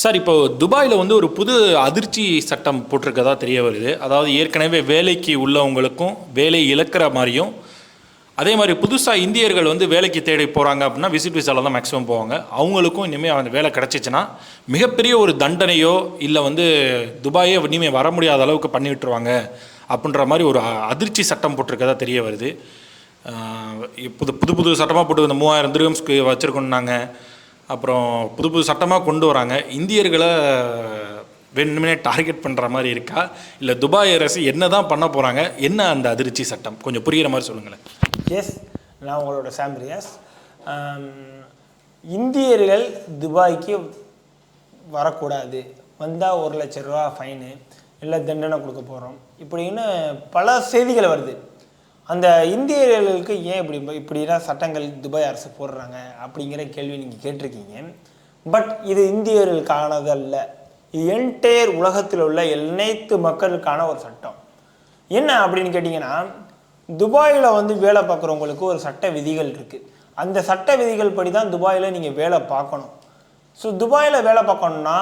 Sir இப்போ துபாயில் வந்து ஒரு புது அதிர்ச்சி சட்டம் போட்டிருக்கதா தெரிய வருது. அதாவது ஏற்கனவே வேலைக்கு உள்ளவங்களுக்கும் வேலை இழக்கிற மாதிரியும் அதே மாதிரி புதுசாக இந்தியர்கள் வந்து வேலைக்கு தேடி போகிறாங்க அப்படின்னா விசிட் விசாவில் தான் மேக்ஸிமம் போவாங்க. அவங்களுக்கும் இனிமேல் அந்த வேலை கிடச்சிச்சின்னா மிகப்பெரிய ஒரு தண்டனையோ இல்லை வந்து துபாயே இனிமேல் வர முடியாத அளவுக்கு பண்ணி விட்டுருவாங்க அப்படின்ற மாதிரி ஒரு அதிர்ச்சி சட்டம் போட்டிருக்கதா தெரிய வருது. புது புது புது சட்டமாக போட்டு இந்த மூவாயிரம் திருகம்ஸ்க்கு வச்சுருக்கோன்னாங்க அப்புறம் புது புது சட்டமாக கொண்டு வராங்க. இந்தியர்களை வேணுமே டார்கெட் பண்ணுற மாதிரி இருக்கா? இல்லை துபாய் அரசு என்ன தான் பண்ண போகிறாங்க என்ன அந்த அதிர்ச்சி சட்டம்? கொஞ்சம் புரிகிற மாதிரி சொல்லுங்களேன். எஸ் நான் உங்களோட சாம்பிரியாஸ் இந்தியர்கள் துபாய்க்கு வரக்கூடாது. வந்தால் ஒரு லட்ச ரூபா ஃபைனு இல்லை தண்டனை கொடுக்க போகிறோம் இப்படின்னு பல செய்திகள் வருது. அந்த இந்தியர்களுக்கு ஏன் இப்படி இப்படிலாம் சட்டங்கள் துபாய் அரசு போடுறாங்க அப்படிங்கிற கேள்வி நீங்கள் கேட்டிருக்கீங்க. பட் இது இந்தியர்களுக்கானது அல்ல. இது என்டையர் உலகத்தில் உள்ள அனைத்து மக்களுக்கான ஒரு சட்டம். என்ன அப்படின்னு கேட்டிங்கன்னா துபாயில் வந்து வேலை பார்க்குறவங்களுக்கு ஒரு சட்ட விதிகள் இருக்குது அந்த சட்ட விதிகள் படி தான் துபாயில் நீங்கள் வேலை பார்க்கணும். ஸோ துபாயில் வேலை பார்க்கணுன்னா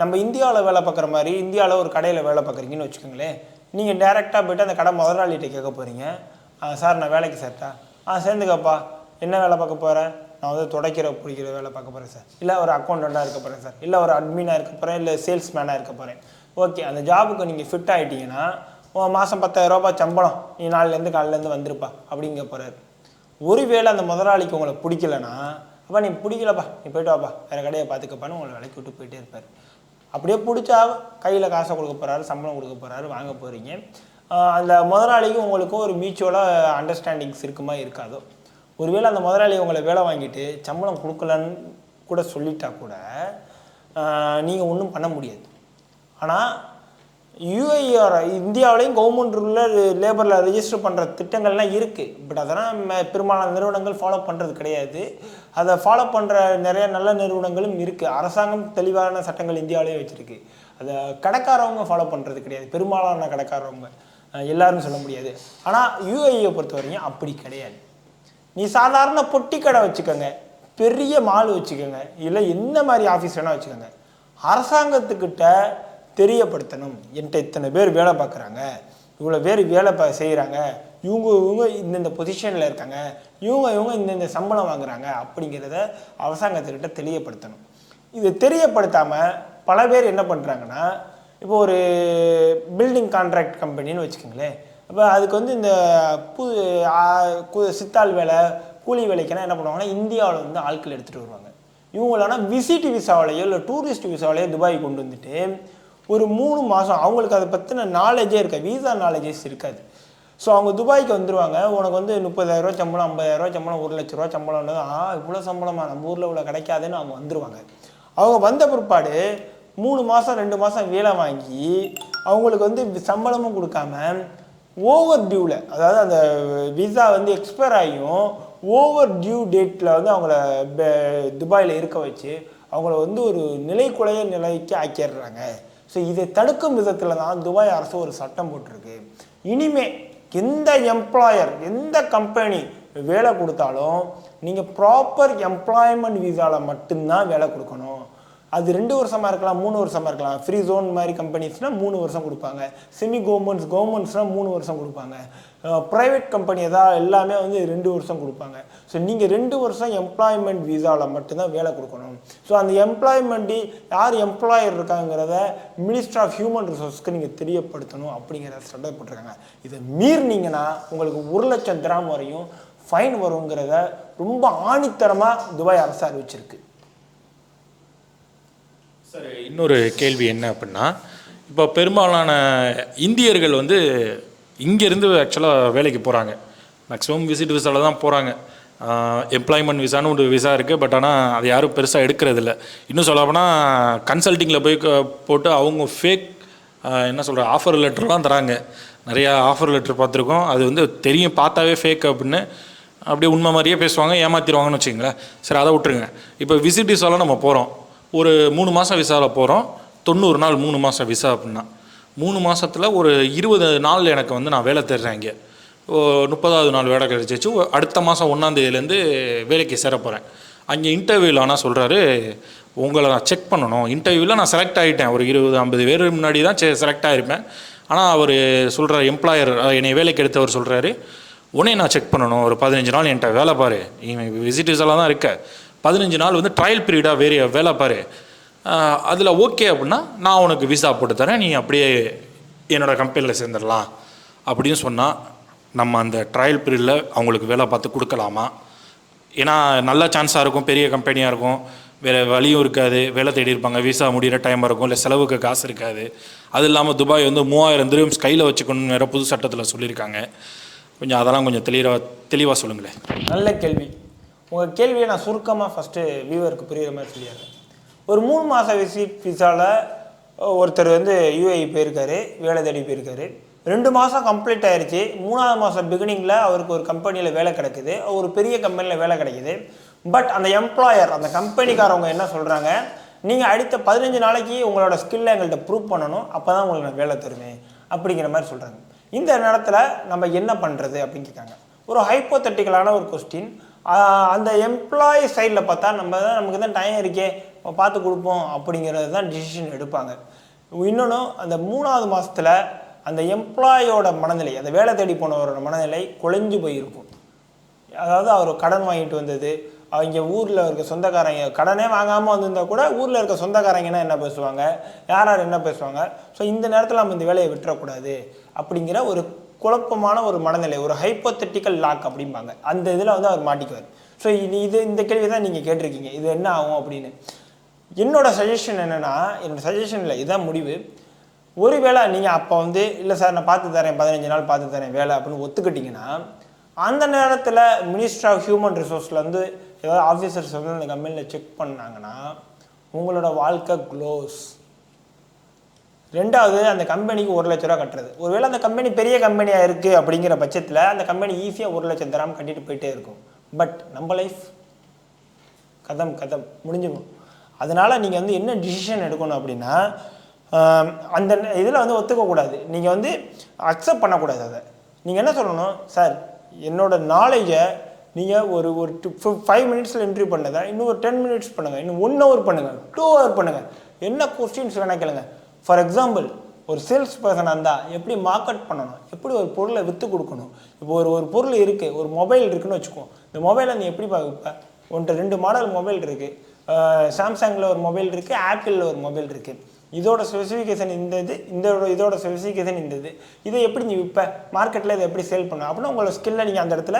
நம்ம இந்தியாவில் வேலை பார்க்குற மாதிரி இந்தியாவில் ஒரு கடையில் வேலை பார்க்குறீங்கன்னு வச்சுக்கோங்களேன். நீங்கள் டேரெக்டாக போய்ட்டு அந்த கடை முதலாளிகிட்ட கேட்க போகிறீங்க சார் நான் வேலைக்கு சேர்த்தா? ஆ சேர்ந்துக்கப்பா. என்ன வேலை பார்க்க போகிறேன் நான் வந்து துடைக்கிற பிடிக்கிற வேலை பார்க்க போகிறேன் சார். இல்லை ஒரு அக்கௌண்டண்ட்டாக இருக்க போகிறேன் சார். இல்லை ஒரு அட்மினாக இருக்க போகிறேன் இல்லை சேல்ஸ்மேனாக இருக்க போகிறேன் ஓகே அந்த ஜாபுக்கு நீங்கள் ஃபிட் ஆகிட்டீங்கன்னா உன் மாதம் பத்தாயிரம் ரூபாய் சம்பளம் நீ நாளிலேருந்து காலிலேருந்து வந்திருப்பா அப்படிங்க போகிறாரு ஒருவேளை அந்த முதலாளிக்கு உங்களை பிடிக்கலனா அப்பா நீ பிடிக்கலப்பா நீ போயிட்டு வாப்பா வேறு கடையை பார்த்துக்கப்பான்னு உங்களை விலைக்கு விட்டு போயிட்டே இருப்பார். அப்படியே பிடிச்சா கையில் காசை கொடுக்க போகிறாரு சம்பளம் கொடுக்க போகிறாரு வாங்க போகிறீங்க அந்த முதலாளிக்கும் உங்களுக்கும் ஒரு மியூச்சுவலாக அண்டர்ஸ்டாண்டிங்ஸ் இருக்குமா இருக்காதோ? ஒருவேளை அந்த முதலாளி உங்களை வேலை வாங்கிட்டு சம்பளம் கொடுக்கலன்னு கூட சொல்லிட்டா கூட நீங்கள் ஒன்றும் பண்ண முடியாது. ஆனால் யூஐஆர் இந்தியாவிலையும் கவர்மெண்ட் உள்ள லேபரில் ரெஜிஸ்டர் பண்ணுற திட்டங்கள்லாம் இருக்குது பட் அதெல்லாம் பெரும்பாலான நிறுவனங்கள் ஃபாலோ பண்ணுறது கிடையாது. அதை ஃபாலோ பண்ணுற நிறைய நல்ல நிறுவனங்களும் இருக்குது அரசாங்கம் தெளிவான சட்டங்கள் இந்தியாவிலேயே வச்சுருக்கு. அதை கடைக்காரவங்க ஃபாலோ பண்ணுறது கிடையாது. பெரும்பாலான கடைக்காரவங்க. எல்லாரும் சொல்ல முடியாது. ஆனால் யூஐயை பொறுத்த வரைக்கும் அப்படி கிடையாது. நீ சாதாரண பொட்டி கடை வச்சுக்கோங்க பெரிய மால் வச்சுக்கோங்க இல்லை என்ன மாதிரி ஆஃபீஸ் வேணால் வச்சுக்கோங்க. அரசாங்கத்துக்கிட்ட தெரியப்படுத்தணும். என்கிட்ட இத்தனை பேர் வேலை பார்க்குறாங்க. இவ்வளோ பேர் வேலை பா செய்கிறாங்க இவங்க இவங்க இந்தந்த பொசிஷனில் இருக்காங்க. இவங்க இவங்க இந்தந்த சம்பளம் வாங்குறாங்க அப்படிங்கிறத அரசாங்கத்துக்கிட்ட தெரியப்படுத்தணும் இது தெரியப்படுத்தாமல் பல பேர் என்ன பண்ணுறாங்கன்னா இப்போ ஒரு பில்டிங் கான்ட்ராக்ட் கம்பெனின்னு வச்சுக்கோங்களேன். அப்போ அதுக்கு வந்து இந்த புது கு- சித்தாள் வேலை கூலி வேலைக்கெல்லாம் என்ன பண்ணுவாங்கன்னா இந்தியாவில் வந்து ஆட்கள் எடுத்துகிட்டு வருவாங்க. இவங்களானா விசிட் விசாவிலையோ இல்லை டூரிஸ்ட் விசாவிலையோ துபாய் கொண்டு வந்துட்டு ஒரு மூணு மாதம் அவங்களுக்கு அதை பற்றின நாலேஜே இருக்காது. வீசா நாலேஜஸ் இருக்காது. ஸோ அவங்க துபாய்க்கு வந்துடுவாங்க உனக்கு வந்து முப்பதாயிரரூவா சம்பளம் ஐம்பதாயிரரூவா சம்பளம் ஒரு லட்ச ரூபா சம்பளம்னு ஆ இவ்வளோ சம்பளமா? நம்ம ஊரில் இவ்வளோ கிடைக்காதுன்னு அவங்க வந்துருவாங்க. அவங்க வந்த பிற்பாடு மூணு மாதம் ரெண்டு மாதம் வேலை வாங்கி அவங்களுக்கு வந்து சம்பளமும் கொடுக்காம ஓவர் டியூவில் அதாவது அந்த விசா வந்து எக்ஸ்பயர் ஆகியும் ஓவர் டியூ டேட்டில் வந்து அவங்கள துபாயில் இருக்க வச்சு அவங்கள வந்து ஒரு நிலைக்குலைய நிலைக்கு ஆக்கிடுறாங்க. ஸோ இதை தடுக்கும் விதத்தில் தான் துபாய் அரசு ஒரு சட்டம் போட்டிருக்கு. இனிமே எந்த எம்ப்ளாயர் எந்த கம்பெனி வேலை கொடுத்தாலும் நீங்கள் ப்ராப்பர் எம்ப்ளாய்மெண்ட் விசாவில் மட்டும்தான் வேலை கொடுக்கணும். அது ரெண்டு வருஷமாக இருக்கலாம் மூணு வருஷமாக இருக்கலாம். ஃப்ரீ ஜோன் மாதிரி கம்பெனிஸ்னால் மூணு வருஷம் கொடுப்பாங்க. செமி கவர்மெண்ட்ஸ் கவர்மெண்ட்ஸ்னால் மூணு வருஷம் கொடுப்பாங்க. ப்ரைவேட் கம்பெனி எதாவது எல்லாமே வந்து ரெண்டு வருஷம் கொடுப்பாங்க. ஸோ நீங்கள் ரெண்டு வருஷம் எம்ப்ளாய்மெண்ட் விசாவில் மட்டும்தான் வேலை கொடுக்கணும். ஸோ அந்த எம்ப்ளாய்மெண்ட்டு யார் எம்ப்ளாயர் இருக்காங்கிறத மினிஸ்டர் ஆஃப் ஹியூமன் ரிசோர்ஸ்க்கு நீங்கள் தெரியப்படுத்தணும் அப்படிங்கிறத சட்டை போட்டிருக்காங்க. இதை மீறினீங்கன்னா உங்களுக்கு ஒரு லட்சம் திராம் வரையும் ஃபைன் வருங்கிறத ரொம்ப ஆணித்தரமாக துபாய் அரசு அறிவிச்சிருக்கு. சார் இன்னொரு கேள்வி என்ன அப்படின்னா இப்போ பெரும்பாலான இந்தியர்கள் வந்து இங்கேருந்து ஆக்சுவலாக வேலைக்கு போகிறாங்க மேக்ஸிமம் விசிட் விசாவில் தான் போகிறாங்க எம்ப்ளாய்மெண்ட் விசான்னு ஒரு விசா இருக்குது பட் ஆனால் அது யாரும் பெருசாக எடுக்கிறதில்ல இன்னும் சொல்லப்போனால் கன்சல்ட்டிங்கில் போய் போட்டு அவங்க ஃபேக் என்ன சொல்கிற ஆஃபர் லெட்டர்லாம் தராங்க. நிறையா ஆஃபர் லெட்டர் பார்த்துருக்கோம். அது வந்து தெரியும் பார்த்தாவே ஃபேக் அப்படின்னு அப்படியே உண்மை மாதிரியே பேசுவாங்க ஏமாத்திடுவாங்கன்னு வச்சுங்களேன் சரி அதை விட்டுருங்க. இப்போ விசிட் விசாவில் நம்ம போகிறோம் ஒரு மூணு மாதம் விசாவில் போகிறோம் தொண்ணூறு நாள் மூணு மாதம் விசா அப்படின்னா. மூணு மாதத்தில் ஒரு இருபது நாள் எனக்கு வந்து நான் வேலை தேடுறேன் இங்கே. ஓ, முப்பதாவது நாள் வேலை கிடைச்சிச்சு. அடுத்த மாதம் ஒன்றாந்தேதியிலேருந்து வேலைக்கு சேர போகிறேன் அங்கே இன்டர்வியூவில் ஆனால் சொல்கிறாரு உங்களை நான் செக் பண்ணணும். இன்டர்வியூவில் நான் செலக்ட் ஆகிட்டேன் ஒரு இருபது ஐம்பது பேர் முன்னாடி தான் செலக்ட் ஆகிருப்பேன் ஆனால் அவர் சொல்கிற எம்ப்ளாயர் என்னை வேலைக்கு எடுத்தவர் சொல்கிறாரு உன்னே நான் செக் பண்ணணும். ஒரு பதினஞ்சு நாள் என்கிட்ட வேலை பாரு. விசிட்டர்ஸ் எல்லாம் தான் இருக்க. பதினஞ்சு நாள் வந்து ட்ரையல் பீரியடாக வேறு வேலை பாரு. அதில் ஓகே அப்படின்னா நான் உனக்கு விசா போட்டு தரேன். நீ அப்படியே என்னோடய கம்பெனியில் சேர்ந்துடலாம் அப்படின்னு சொன்னால் நம்ம அந்த ட்ரையல் பீரியடில் அவங்களுக்கு வேலை பார்த்து கொடுக்கலாமா? ஏன்னா நல்ல சான்ஸாக இருக்கும் பெரிய கம்பெனியாக இருக்கும். வேறு வழியும் இருக்காது. வேலை தேடி இருப்பாங்க. விசா முடிகிற டைமாக இருக்கும். இல்லை செலவுக்கு காசு இருக்காது. அது இல்லாமல் துபாய் வந்து மூவாயிரம் திரம்ஸ் கையில் வச்சுக்கணும்னு வேறு புது சட்டத்தில் சொல்லியிருக்காங்க. கொஞ்சம் அதெல்லாம் கொஞ்சம் தெளிவாக தெளிவாக சொல்லுங்களேன். நல்ல கேள்வி. உங்கள் கேள்வியை நான் சுருக்கமாக ஃபஸ்ட்டு வியூவருக்கு புரிகிற மாதிரி சொல்லிடுறேன். ஒரு மூணு மாத விசிட் விசாவில் ஒருத்தர் வந்து யூஏஇ போயிருக்காரு வேலை தேடி போயிருக்காரு. ரெண்டு மாதம் கம்ப்ளீட் ஆயிடுச்சு மூணாவது மாதம் பிகினிங்கில் அவருக்கு ஒரு கம்பெனியில் வேலை கிடைக்குது. ஒரு பெரிய கம்பெனியில் வேலை கிடைக்குது. பட் அந்த எம்ப்ளாயர் அந்த கம்பெனிக்காரவங்க என்ன சொல்கிறாங்க நீங்கள் அடுத்த பதினஞ்சு நாளைக்கு உங்களோட ஸ்கில்லை எங்கள்கிட்ட ப்ரூவ் பண்ணணும். அப்போ தான் உங்களுக்கு நான் வேலை தருவேன். அப்படிங்கிற மாதிரி சொல்கிறாங்க இந்த நேரத்தில் நம்ம என்ன பண்ணுறது அப்படின்னு கேட்காங்க ஒரு ஹைப்போத்தட்டிக்கலான ஒரு கொஸ்டின் அந்த எம்ப்ளாயி சைடில் பார்த்தா நம்ம தான் நமக்கு தான் டைம் இருக்கே. பார்த்து கொடுப்போம் அப்படிங்கிறது தான் டிசிஷன் எடுப்பாங்க. இன்னொன்று அந்த மூணாவது மாதத்தில் அந்த எம்ப்ளாயோட மனநிலை அந்த வேலை தேடி போனவரோட மனநிலை குலைஞ்சு போயிருக்கும். அதாவது அவர் கடன் வாங்கிட்டு வந்தது. அவங்க ஊரில் இருக்க சொந்தக்காரங்க கடனே வாங்காமல் வந்திருந்தா கூட ஊரில் இருக்க சொந்தக்காரங்கன்னா என்ன பேசுவாங்க? யார் யார் என்ன பேசுவாங்க? ஸோ இந்த நேரத்தில் நம்ம இந்த வேலையை விட்டுறக்கூடாது அப்படிங்கிற ஒரு குழப்பமான ஒரு மனநிலை ஒரு ஹைப்போத்தட்டிக்கல் லாக் அப்படிம்பாங்க. அந்த இதில் வந்து அவர் மாட்டிக்குவார். ஸோ இது இது இந்த கேள்வி தான் நீங்கள் கேட்டிருக்கீங்க. இது என்ன ஆகும் அப்படின்னு. என்னோட சஜஷன் என்னென்னா என்னோட சஜஷனில் இதுதான் முடிவு. ஒருவேளை நீங்கள் அப்போ வந்து இல்லை சார் நான் பார்த்து தரேன் பதினஞ்சு நாள் பார்த்து தரேன் வேலை அப்படின்னு ஒத்துக்கிட்டிங்கன்னா அந்த நேரத்தில் மினிஸ்டர் ஆஃப் ஹியூமன் ரிசோர்ஸ்லேருந்து ஏதாவது ஆஃபீஸர்ஸ் வந்து அந்த கம்பெனியில் செக் பண்ணாங்கன்னா உங்களோட வாழ்க்கை க்ளோஸ் ரெண்டாவது அந்த கம்பெனிக்கு ஒரு லட்ச ரூபா கட்டுறது. ஒருவேளை அந்த கம்பெனி பெரிய கம்பெனியாக இருக்குது அப்படிங்கிற பட்சத்தில் அந்த கம்பெனி ஈஸியாக ஒரு லட்சம் தராமல் கட்டிட்டு போயிட்டே இருக்கும். பட் நம்ம லைஃப் கதம் கதம். முடிஞ்சிடும். அதனால் நீங்கள் வந்து என்ன டிசிஷன் எடுக்கணும் அப்படின்னா அந்த இதில் வந்து ஒத்துக்கக்கூடாது நீங்கள் வந்து அக்செப்ட் பண்ணக்கூடாது அதை. நீங்கள் என்ன சொல்லணும்? சார் என்னோட நாலேஜை நீங்கள் ஒரு ஒரு டூ ஃபைவ் மினிட்ஸில் இன்டர்வியூ பண்ணதை இன்னும் ஒரு டென் மினிட்ஸ் பண்ணுங்கள் இன்னும் ஒன் ஹவர் பண்ணுங்கள் டூ ஹவர் பண்ணுங்கள் என்ன கொஸ்டின்ஸ் வேணால் கேளுங்கள் ஃபார் எக்ஸாம்பிள் ஒரு சேல்ஸ் பர்சனாக இருந்தால் எப்படி மார்க்கெட் பண்ணணும்? எப்படி ஒரு பொருளை விற்று கொடுக்கணும்? இப்போ ஒரு ஒரு பொருள் இருக்குது ஒரு மொபைல் இருக்குன்னு வச்சுக்கோ. இந்த மொபைலை நீ எப்படி பார்ப்ப? ஒன்று ரெண்டு மாடல் மொபைல் இருக்குது சாம்சங்கில் ஒரு மொபைல் இருக்குது ஆப்பிளில் ஒரு மொபைல் இருக்குது இதோட ஸ்பெசிஃபிகேஷன் இந்த இது இந்த இதோட ஸ்பெசிஃபிகேஷன் இந்த இது. இதை எப்படி நீ விற்ப மார்க்கெட்டில் இதை எப்படி சேல் பண்ணணும்? அப்படின்னா உங்களோட ஸ்கில்லை நீங்கள் அந்த இடத்துல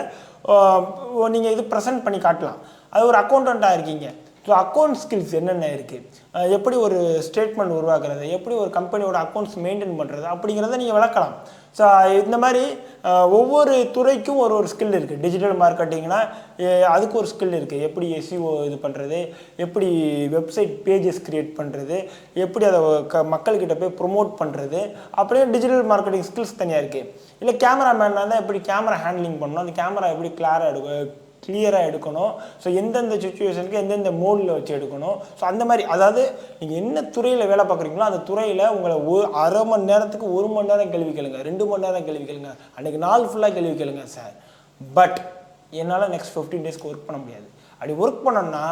நீங்கள் இது ப்ரெசென்ட் பண்ணி காட்டலாம். அது ஒரு அக்கௌண்டண்ட்டாக இருக்கீங்க. ஸோ அக்கௌண்ட் ஸ்கில்ஸ் என்னென்ன இருக்குது எப்படி ஒரு ஸ்டேட்மெண்ட் உருவாக்குறது? எப்படி ஒரு கம்பெனியோட அக்கௌண்ட்ஸ் மெயின்டைன் பண்ணுறது அப்படிங்கிறத நீங்கள் விளக்கலாம். ஸோ இந்த மாதிரி ஒவ்வொரு துறைக்கும் ஒரு ஒரு ஸ்கில் இருக்குது டிஜிட்டல் மார்க்கெட்டிங்னா அதுக்கு ஒரு ஸ்கில் இருக்குது எப்படி எஸ்இஓ இது பண்ணுறது எப்படி வெப்சைட் பேஜஸ் க்ரியேட் பண்ணுறது எப்படி அதை க மக்கள்கிட்ட போய் ப்ரொமோட் பண்ணுறது அப்படியே டிஜிட்டல் மார்க்கெட்டிங் ஸ்கில்ஸ் தனியாக இருக்குது இல்லை கேமராமேனாக இருந்தால் எப்படி கேமரா ஹேண்ட்லிங் பண்ணணும்? அந்த கேமரா எப்படி கிளாராக எடுக்கும்? கிளியராக எடுக்கணும். ஸோ எந்தெந்த சுச்சுவேஷனுக்கு எந்தெந்த மோடில் வச்சு எடுக்கணும். ஸோ அந்த மாதிரி அதாவது நீங்கள் என்ன துறையில் வேலை பார்க்குறீங்களோ அந்த துறையில் உங்களை ஒரு அரை மணி நேரத்துக்கு ஒரு மணி நேரம் கேள்வி கேளுங்க. ரெண்டு மணி நேரம் கேள்வி கேளுங்க. அன்றைக்கி நாள் ஃபுல்லாக கேள்வி கேளுங்க சார் பட் என்னால் நெக்ஸ்ட் ஃபிஃப்டீன் டேஸ்க்கு ஒர்க் பண்ண முடியாது. அப்படி ஒர்க் பண்ணோம்னா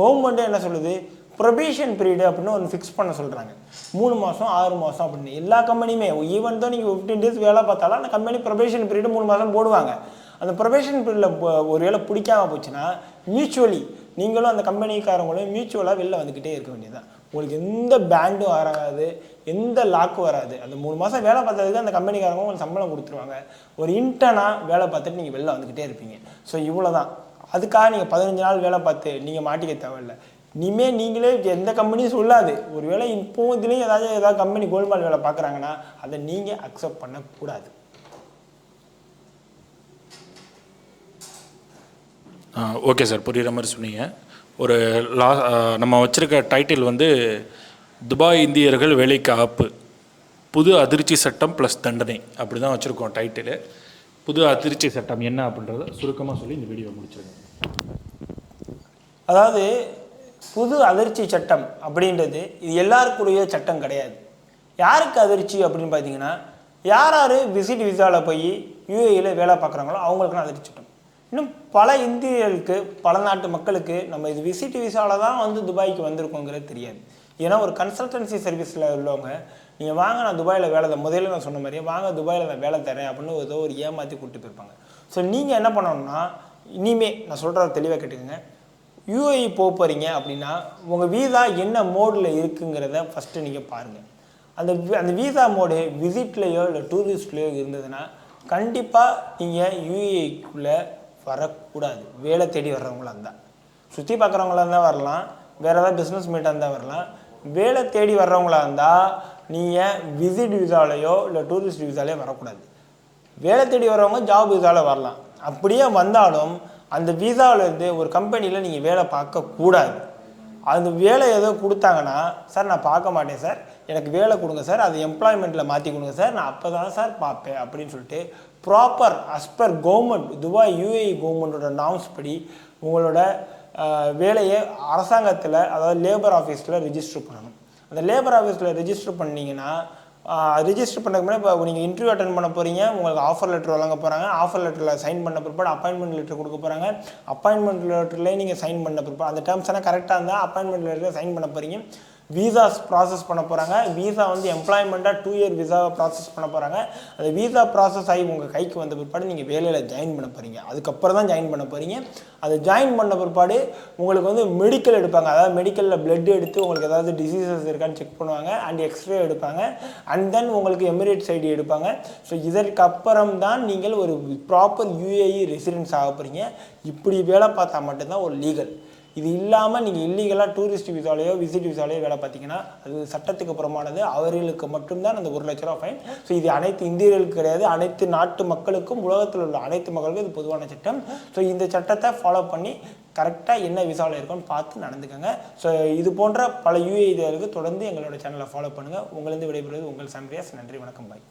கவர்மெண்ட்டே என்ன சொல்லுது? ப்ரொபேஷன் பீரியடு அப்படின்னு ஒன்று ஃபிக்ஸ் பண்ண சொல்கிறாங்க மூணு மாதம் ஆறு மாதம் அப்படின்னு. எல்லா கம்பெனியுமே ஈவன் தான் நீங்கள் ஃபிஃப்டீன் டேஸ் வேலை பார்த்தாலும் அந்த கம்பெனி ப்ரொபேஷன் பீரியடு மூணு மாதம் போடுவாங்க. அந்த ப்ரொபேஷன் பீரியடில் ஒரு வேளை பிடிக்காம போச்சுன்னா மியூச்சுவலி நீங்களும் அந்த கம்பெனிக்காரங்களும் மியூச்சுவலாக வெளில வந்துக்கிட்டே இருக்க வேண்டியதுதான். உங்களுக்கு எந்த பேண்டும் வராது எந்த லாக்கும் வராது. அந்த மூணு மாதம் வேலை பார்த்ததுக்கு அந்த கம்பெனிக்காரங்க உங்களுக்கு சம்பளம் கொடுத்துருவாங்க. ஒரு இன்டர்னாக வேலை பார்த்துட்டு நீங்கள் வெளில வந்துக்கிட்டே இருப்பீங்க. ஸோ இவ்வளோ தான் அதுக்காக நீங்கள் பதினஞ்சு நாள் வேலை பார்த்து நீங்கள் மாட்டிக்க தேவையில்லை. இனிமே நீங்களே எந்த கம்பெனியும் சொல்லாது. ஒருவேளை இப்போ இதுலேயும் ஏதாவது ஏதாவது கம்பெனி கோல்மால் வேலை பார்க்குறாங்கன்னா அதை நீங்கள் அக்செப்ட் பண்ணக்கூடாது. ஓகே சார் புரிகிற மாதிரி சொன்னீங்க. ஒரு லா நம்ம வச்சுருக்க டைட்டில் வந்து துபாய் இந்தியர்கள் வேலைக்கு ஆப்பு. புது அதிர்ச்சி சட்டம் ப்ளஸ் தண்டனை. அப்படி தான் வச்சுருக்கோம் டைட்டிலு புது அதிர்ச்சி சட்டம் என்ன அப்படின்றத சுருக்கமாக சொல்லி இந்த வீடியோ முடிச்சிருக்கேன் அதாவது புது அதிர்ச்சி சட்டம் அப்படின்றது இது எல்லாருக்குரிய சட்டம் கிடையாது. யாருக்கு அதிர்ச்சி அப்படின்னு பார்த்தீங்கன்னா யார் யார் விசிட் விசாவில் போய் யூஏயில் வேலை பார்க்குறாங்களோ அவங்களுக்குலாம் அதிர்ச்சி சட்டம். இன்னும் பல இந்தியர்களுக்கு பல நாட்டு மக்களுக்கு நம்ம இது விசிட் விசாவில் தான் வந்து துபாய்க்கு வந்திருக்கோங்கிறது தெரியாது. ஏன்னா ஒரு கன்சல்டன்சி சர்வீஸில் உள்ளவங்க நீங்கள் வாங்க நான் துபாயில் வேலை தரேன். முதல்ல நான் சொன்ன மாதிரியே வாங்க துபாயில் நான் வேலை தரேன் அப்படின்னு ஏதோ ஒரு ஏமாற்றி கூப்பிட்டு போயிருப்பாங்க. ஸோ நீங்கள் என்ன பண்ணணும்னா இனிமே நான் சொல்கிறத தெளிவாக கேட்டுக்கோங்க. யூஏஇ போக போகிறீங்க அப்படின்னா உங்கள் வீசா என்ன மோடில் இருக்குங்கிறத ஃபஸ்ட்டு நீங்கள் பாருங்கள் அந்த வி- அந்த வீசா மோடு விசிட்லேயோ இல்லை டூரிஸ்ட்லேயோ இருந்ததுன்னா கண்டிப்பாக நீங்கள் யூஏஇக்குள்ளே வரக்கூடாது. வேலை தேடி வர்றவங்களா இருந்தால் சுற்றி பார்க்குறவங்களா இருந்தால் வரலாம். வேறு ஏதாவது பிஸ்னஸ் மீட்டாக இருந்தால் வரலாம். வேலை தேடி வர்றவங்களா இருந்தால் நீங்கள் விசிட் விசாலையோ இல்லை டூரிஸ்ட் விசாலையோ வரக்கூடாது. வேலை தேடி வரவங்க ஜாப் விசாவில் வரலாம். அப்படியே வந்தாலும் அந்த விசாவில் இருந்து ஒரு கம்பெனியில் நீங்கள் வேலை பார்க்கக்கூடாது அந்த வேலை ஏதோ கொடுத்தாங்கன்னா சார் நான் பார்க்க மாட்டேன் சார். எனக்கு வேலை கொடுங்க சார். அது எம்ப்ளாய்மெண்ட்டில் மாற்றி கொடுங்க சார். நான் அப்போ தான் சார் பார்ப்பேன். அப்படின்னு சொல்லிட்டு proper as per government Dubai UAE கவர்மெண்ட்டோட நாம்ஸ் படி உங்களோட வேலையை அரசாங்கத்தில் அதாவது லேபர் ஆஃபீஸில் ரிஜிஸ்டர் பண்ணணும். அந்த லேபர் ஆஃபீஸில் ரிஜிஸ்டர் பண்ணீங்கன்னா ரிஜிஸ்டர் பண்ணதுக்கு முன்னாடி இப்போ நீங்கள் இன்டர்வியூ அட்டன் பண்ண போகிறீங்க உங்களுக்கு ஆஃபர் லெட்டர் வழங்க போகிறாங்க ஆஃபர் லெட்டரில் சைன் பண்ண பிற்பாடு அப்பாயின்மெண்ட் லெட்டர் கொடுக்க போகிறாங்க அப்பாயின்மெண்ட் லெட்டர்லேயே நீங்கள் சைன் பண்ண பிற்பாடு அந்த டேர்ம்ஸ் எல்லாம் கரெக்டாக இருந்தால் அப்பாயின்மெண்ட் லெட்டரில் சைன் பண்ண போகிறீங்க விசாஸ் ப்ராசஸ் பண்ண போகிறாங்க விசா வந்து எம்ப்ளாய்மெண்ட்டாக டூ இயர் விசாவை ப்ராசஸ் பண்ண போகிறாங்க அந்த விசா ப்ராசஸ் ஆகி உங்கள் கைக்கு வந்த பிற்பாடு நீங்கள் வேலையில் ஜாயின் பண்ண போகிறீங்க அதுக்கப்புறம் தான் ஜாயின் பண்ண போகிறீங்க அதை ஜாயின் பண்ண பிற்பாடு உங்களுக்கு வந்து மெடிக்கல் எடுப்பாங்க. அதாவது மெடிக்கலில் பிளட் எடுத்து உங்களுக்கு ஏதாவது டிசீசஸ் இருக்கான்னு செக் பண்ணுவாங்க. அண்ட் எக்ஸ்ரே எடுப்பாங்க. அண்ட் தென் உங்களுக்கு எமிரேட்ஸ் ஐடி எடுப்பாங்க. ஸோ இதற்கப்புறம் தான் நீங்கள் ஒரு ப்ராப்பர் யூஏஇ ரெசிடென்ஸ் ஆக போகிறீங்க இப்படி வேலை பார்த்தா மட்டும்தான் ஒரு லீகல் இது இல்லாமல் நீங்கள் இல்லீகலாக டூரிஸ்ட் விசாலையோ விசிட் விசாலையோ வேலை பார்த்தீங்கன்னா அது சட்டத்துக்கு புறமானது அவர்களுக்கு மட்டும்தான் அந்த ஒரு லட்ச ரூபா ஃபைன் ஸோ இது அனைத்து இந்தியர்களுக்கு கிடையாது. அனைத்து நாட்டு மக்களுக்கும் உலகத்தில் உள்ள அனைத்து மக்களுக்கும் இது பொதுவான சட்டம். ஸோ இந்த சட்டத்தை ஃபாலோ பண்ணி கரெக்டாக என்ன விசாவில் இருக்குன்னு பார்த்து நடந்துக்கோங்க. ஸோ இது போன்ற பல யூஏ தொடர்ந்து எங்களோட சேனலை ஃபாலோ பண்ணுங்கள் உங்களிருந்து விடைபெறுவது உங்கள் சம்பிரியாஸ் நன்றி வணக்கம் பாய்